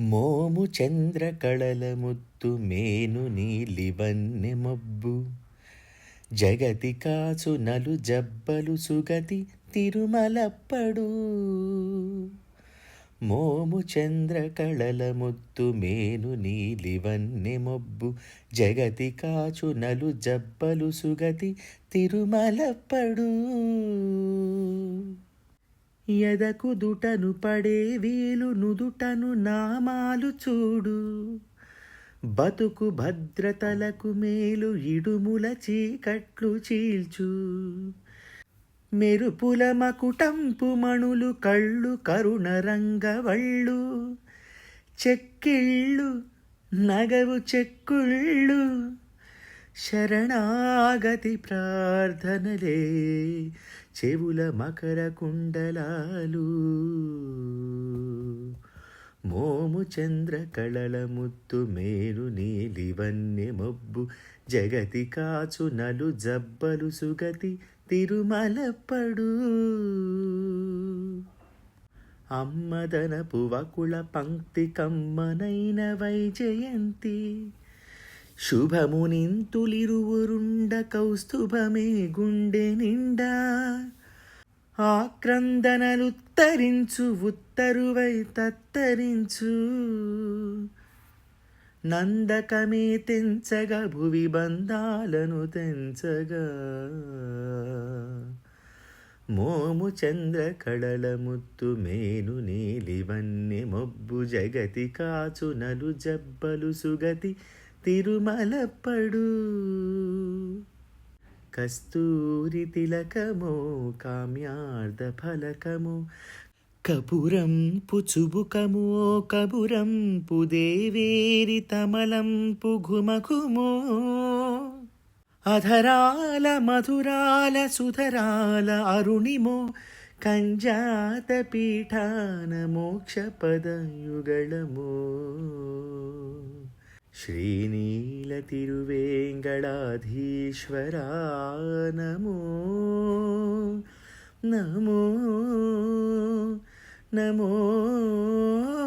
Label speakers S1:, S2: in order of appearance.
S1: మోము చంద్ర కళల ముత్తు మేను నీలివన్నె మబ్బు. జగతి కాచు నలు జబ్బలు సుగతి తిరుమలప్పడు. మోము చంద్ర కళల ముత్తు మేను నీలివన్నె మొబ్బు. జగతి కాచు నలు జబ్బలు సుగతి తిరుమలప్పడు. ఎదకు దుటను పడే వీలు నుదుటను నామాలు చూడు. బతుకు భద్రతలకు మేలు ఇడుముల చీకట్లు చీల్చు. మెరుపుల మకుటంపు మణులు కళ్ళు కరుణ రంగవళ్ళు. చెక్కిళ్ళు నగవు చెక్కుళ్ళు శరణాగతి ప్రార్థనలే. చెవుల మకర కుండలాలు. మోము చంద్ర కళల ముత్తు మేరు నీలివన్నె మొబ్బు. జగతి కాచు నలు జబ్బలు సుగతి తిరుమలపడు అమ్మదనపు వకుళ పంక్తి కమ్మనైన వైజయంతి. శుభమునింతులిరువురుండ కౌస్తుభమే గుండె నిండా. ఆక్రందనలుత్తరించు ఉత్తరువై తత్తరించు. నందకమే తెంచగా భువి బంధాలను తెంచగా. మోము చంద్ర కడల ముత్తు మేను నీలివన్నె మొబ్బు జగతి కాచు నలు జబ్బలు సుగతి తిరుమలప్పడు కస్తూరి తిలకమో కామ్యార్ధ ఫలకమో. కపురం పుచుబుకమో కబురం పుదేవేరి తమలం పుఘుమఘుమో అధరాల మధురాల సుధరాల అరుణిమో. కంజాత పీఠాన మోక్ష పదయుగళమో. శ్రీనీల తిరువేంగళాధీశ్వరా నమో నమో నమో.